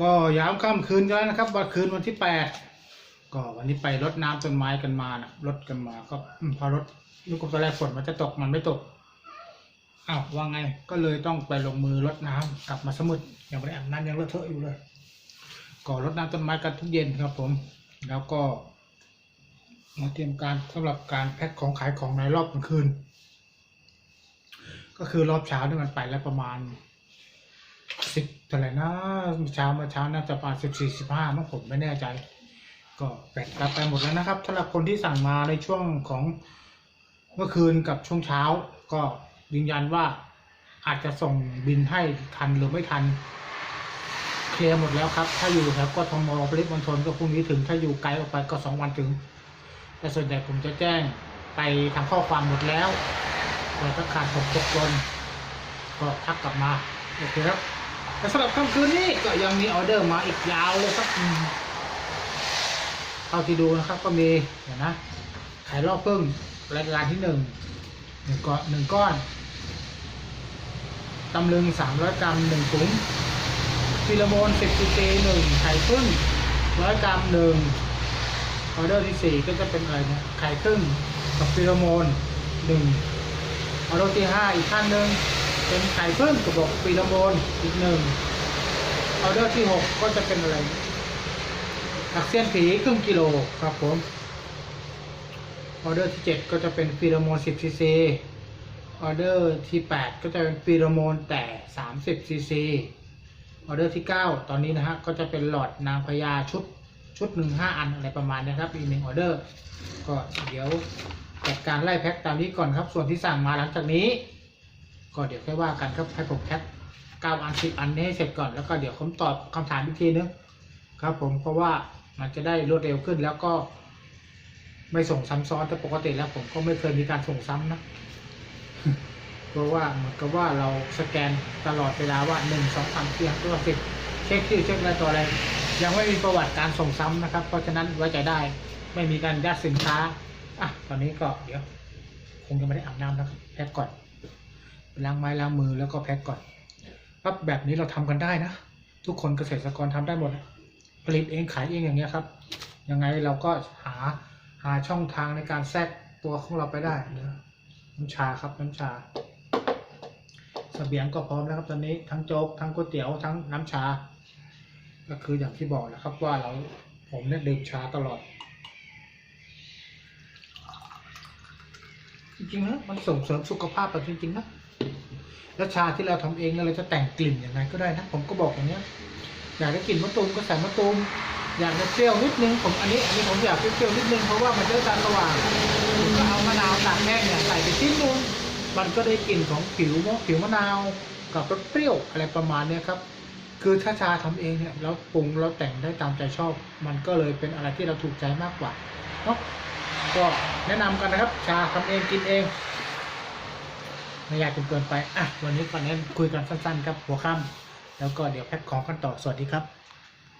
ก็ย้ำค่ำคืนกันแล้วนะครับวันคืนวันที่แปดก็วันนี้ไปรดน้ำต้นไม้กันมานะรดกันมาก็อืมพอรดนึกว่าตอนแรกฝนมันจะตกมันไม่ตกอ้าวว่าไงก็เลยต้องไปลงมือรดน้ำกลับมาสมุดยังไม่ได้อาบน้ำยังเลอะเทอะอยู่เลย ก็รดน้ำต้นไม้กันทุกเย็นครับผม แล้วก็ มาเตรียมการสำหรับการแพ็คของขายของในรอบกลางคืน ก็คือรอบเช้านี่มันไปแล้วประมาณ สิบเท่าไหร่นะเช้ามาเช้าน่าจะประมาณสิบสี่สิบห้ามั้งผมไม่แน่ใจ ก็แบ่งกันไปหมดแล้วนะครับสำหรับคนที่สั่งมาในช่วงของเมื่อคืนกับช่วงเช้า ก็ยืนยันว่าอาจจะส่งบินให้ทันหรือไม่ทันเคลียร์หมดแล้วครับ ถ้าอยู่แถวกทมปริมณฑลก็พรุ่งนี้ถึง ถ้าอยู่ไกลออกไปก็สองวันถึง แต่ส่วนใหญ่ผมจะแจ้งไปทางข้อความหมดแล้วแต่ถ้าขาดตกตกหล่นก็ทักกลับมา โอเคครับ แต่สำหรับค่ำคืนนี้ก็ยังมีออเดอร์มาอีกยาวเลยครับเท่าที่ดูนะครับ ก็มีเดี๋ยวนะขายรอบพึ่งรายการที่หนึ่งหนึ่งก้อนหนึ่งก้อนตำลึงสามร้อยกรัมหนึ่งถุงฟิโลโมนสิบซีซีหนึ่งไข่พึ่งร้อยกรัมหนึ่งออเดอร์ที่สี่ก็จะเป็นอะไรเนี่ยไข่ครึ่งกับฟิโรโมนหนึ่งออเดอร์ที่ห้าอีกขั้นหนึ่ง เป็นไข่ครึ่งกับบอกฟิโรโมนอีกหนึ่งออเดอร์ที่หกก็จะเป็นอะไรผักเสี้ยนผีครึ่งกิโลครับผมออเดอร์ที่เจ็ดก็จะเป็นฟิโรโมนสิบซีซีออเดอร์ที่แปดก็จะเป็นฟิโรโมนแต่สามสิบซีซีออเดอร์ที่เก้าตอนนี้นะฮะก็จะเป็นหลอดนางพญาชุดชุดหนึ่งห้าอันอะไรประมาณนี้ครับอีกหนึ่งออเดอร์ ก็เดี๋ยวจัดการไล่แพ็คตามนี้ก่อนครับ ส่วนที่สั่งมาหลังจากนี้ ก็เดี๋ยวค่อยว่ากันครับให้ผมแพ็คเก้าอันสิบอันนี้ให้เสร็จก่อนแล้วก็เดี๋ยวผมตอบคำถามอีกทีนึงครับ ผมเพราะว่ามันจะได้รวดเร็วขึ้นแล้วก็ ไม่ส่งซ้ำซ้อนแต่ปกติแล้ว ผมก็ไม่เคยมีการส่งซ้ำนะเพราะว่าเหมือนกับว่าเราสแกนตลอดเวลาว่าหนึ่งสองสามสี่ห้าตัวสิบเช็คชื่อเช็คอะไรตัวอะไร ยังไม่มีประวัติการส่งซ้ำนะครับ เพราะฉะนั้นไว้ใจได้ไม่มีการยัดสินค้าอะตอนนี้ก็เดี๋ยว คงจะไม่ได้อาบน้ำนะครับแพ็คก่อน ล้างไม้ล้างมือแล้วก็แพ็คก่อนครับแบบนี้เราทำกันได้นะ ทุกคนเกษตรกรทำได้หมด ผลิตเองขายเองอย่างเงี้ยครับ ยังไงเราก็หาหาช่องทางในการแทรกตัวของเราไปได้นะน้ำชาครับน้ำชาเสบียงก็พร้อมแล้วครับตอนนี้ทั้งโจ๊กทั้งก๋วยเตี๋ยวทั้งน้ำชา ก็คืออย่างที่บอกนะครับว่าเราผมเนี่ยดื่มชาตลอด จริงๆนะมันส่งเสริมสุขภาพเราจริงๆนะ แล้วชาที่เราทำเองเนี่ยเราจะแต่งกลิ่นอยังไงก็ได้นะ ผมก็บอกอย่างเนี้ยอยากได้กลิ่นมะตูมก็ใส่มะตูมอยากจะเปรี้ยวนิดนึงผมอันนี้อันนี้ผมอยากเปรี้ยวนิดนึงเพราะว่ามันจะการระหว่างผมก็เอามะนาวตากแห้งเนี่ยใส่ไปชิ้นนึงมันก็ได้กลิ่นของผิวมะผิวมะนาวกับรสเปรี้ยวอะไรประมาณเนี้ยครับ คือถ้าชาทำเองเนี่ยแล้วปรุงแล้วแต่งได้ตามใจชอบ มันก็เลยเป็นอะไรที่เราถูกใจมากกว่าเนาะก็แนะนำกันนะครับ ชาทำเองกินเอง ไม่อยากจนเกินไปอะวันนี้ก่อนนี้คุยกันสั้นๆครับหัวค่ำแล้วก็เดี๋ยวแพ็คของกันต่อสวัสดีครับ